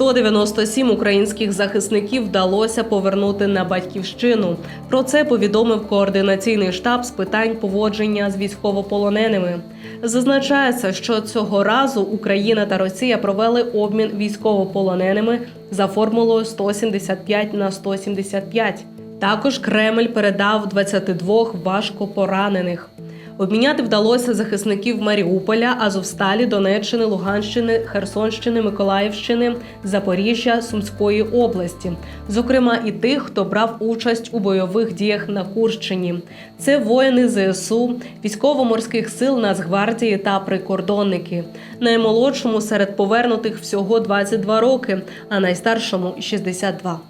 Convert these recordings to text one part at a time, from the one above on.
«197 українських захисників вдалося повернути на батьківщину. Про це повідомив координаційний штаб з питань поводження з військовополоненими. Зазначається, що цього разу Україна та Росія провели обмін військовополоненими за формулою 175 на 175. Також Кремль передав 22 важко поранених. Обміняти вдалося захисників Маріуполя, Азовсталі, Донеччини, Луганщини, Херсонщини, Миколаївщини, Запоріжжя, Сумської області, зокрема і тих, хто брав участь у бойових діях на Курщині. Це воїни ЗСУ, військово-морських сил Нацгвардії та прикордонники. Наймолодшому серед повернутих всього 22 роки, а найстаршому 62.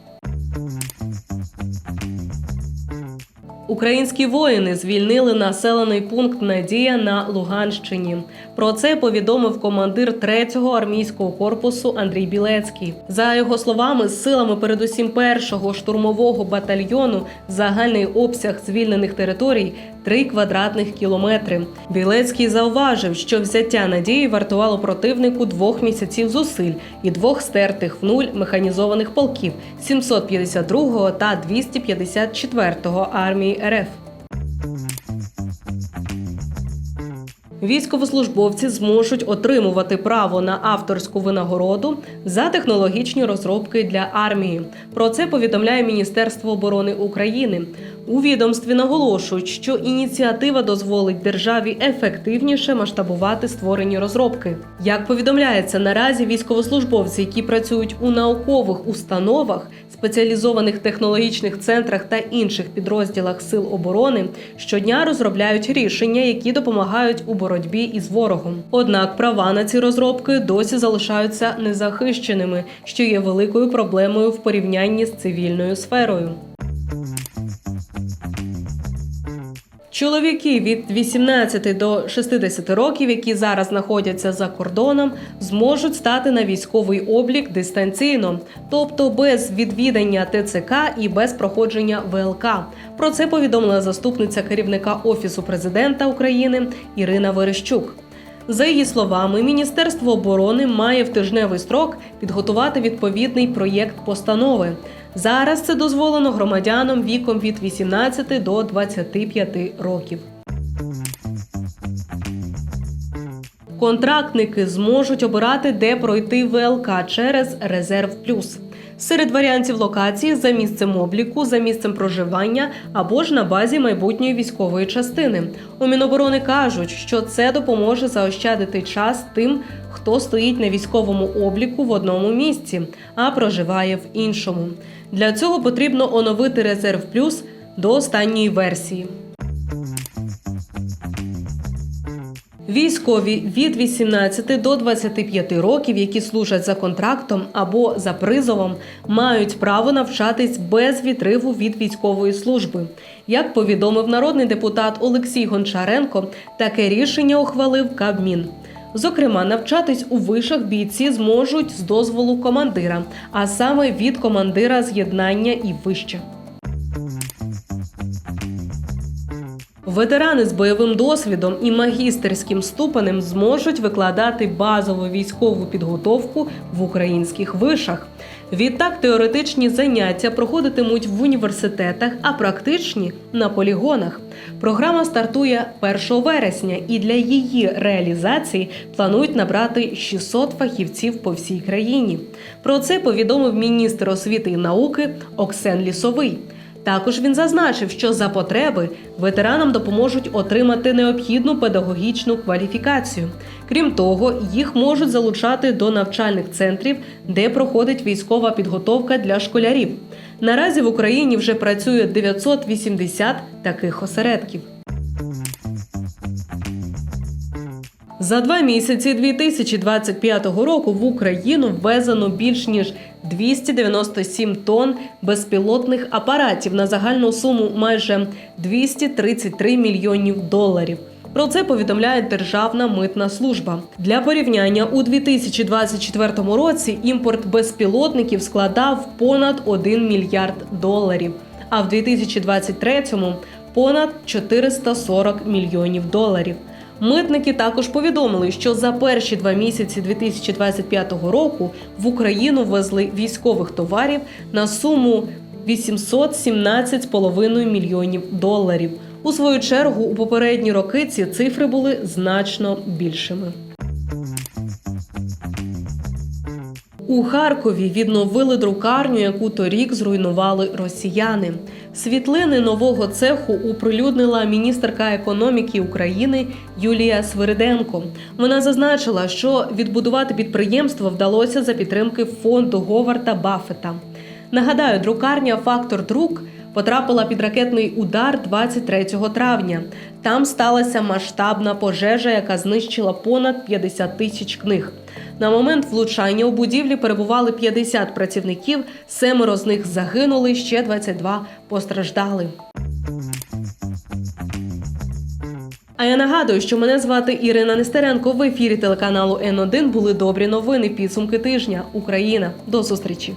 Українські воїни звільнили населений пункт Надія на Луганщині. Про це повідомив командир 3-го армійського корпусу Андрій Білецький. За його словами, з силами передусім першого штурмового батальйону загальний обсяг звільнених територій 3 квадратних кілометри. Білецький зауважив, що взяття надії вартувало противнику двох місяців зусиль і двох стертих в нуль механізованих полків 752-го та 254-го армії РФ. Військовослужбовці зможуть отримувати право на авторську винагороду за технологічні розробки для армії. Про це повідомляє Міністерство оборони України. У відомстві наголошують, що ініціатива дозволить державі ефективніше масштабувати створені розробки. Як повідомляється, наразі військовослужбовці, які працюють у наукових установах, спеціалізованих технологічних центрах та інших підрозділах сил оборони, щодня розробляють рішення, які допомагають у боротьбі із ворогом. Однак права на ці розробки досі залишаються незахищеними, що є великою проблемою в порівнянні з цивільною сферою. Чоловіки від 18 до 60 років, які зараз знаходяться за кордоном, зможуть стати на військовий облік дистанційно, тобто без відвідання ТЦК і без проходження ВЛК. Про це повідомила заступниця керівника офісу президента України Ірина Верещук. За її словами, Міністерство оборони має в тижневий строк підготувати відповідний проєкт постанови. Зараз це дозволено громадянам віком від 18 до 25 років. Контрактники зможуть обирати, де пройти ВЛК через Резерв Плюс. Серед варіантів локації за місцем обліку, за місцем проживання або ж на базі майбутньої військової частини. У Міноборони кажуть, що це допоможе заощадити час тим, хто стоїть на військовому обліку в одному місці, а проживає в іншому. Для цього потрібно оновити резерв плюс до останньої версії. Військові від 18 до 25 років, які служать за контрактом або за призовом, мають право навчатись без відриву від військової служби. Як повідомив народний депутат Олексій Гончаренко, таке рішення ухвалив Кабмін. Зокрема, навчатись у вишах бійці зможуть з дозволу командира, а саме від командира з'єднання і вище. Ветерани з бойовим досвідом і магістерським ступенем зможуть викладати базову військову підготовку в українських вишах. Відтак теоретичні заняття проходитимуть в університетах, а практичні на полігонах. Програма стартує 1 вересня, і для її реалізації планують набрати 600 фахівців по всій країні. Про це повідомив міністр освіти і науки Оксен Лісовий. Також він зазначив, що за потреби ветеранам допоможуть отримати необхідну педагогічну кваліфікацію. Крім того, їх можуть залучати до навчальних центрів, де проходить військова підготовка для школярів. Наразі в Україні вже працює 980 таких осередків. За два місяці 2025 року в Україну ввезено більш ніж 297 тонн безпілотних апаратів на загальну суму майже 233 мільйонів доларів. Про це повідомляє Державна митна служба. Для порівняння у 2024 році імпорт безпілотників складав понад 1 мільярд доларів, а в 2023 – понад 440 мільйонів доларів. Митники також повідомили, що за перші два місяці 2025 року в Україну ввезли військових товарів на суму 817,5 мільйонів доларів. У свою чергу у попередні роки ці цифри були значно більшими. У Харкові відновили друкарню, яку торік зруйнували росіяни. Світлини нового цеху оприлюднила міністерка економіки України Юлія Свириденко. Вона зазначила, що відбудувати підприємство вдалося за підтримки фонду Говарда Баффета. Нагадаю, друкарня Фактор Друк потрапила під ракетний удар 23 травня. Там сталася масштабна пожежа, яка знищила понад 50 тисяч книг. На момент влучання у будівлі перебували 50 працівників, семеро з них загинули, ще 22 постраждали. А я нагадую, що мене звати Ірина Нестеренко. В ефірі телеканалу Н1 були добрі новини. Підсумки тижня. Україна. До зустрічі.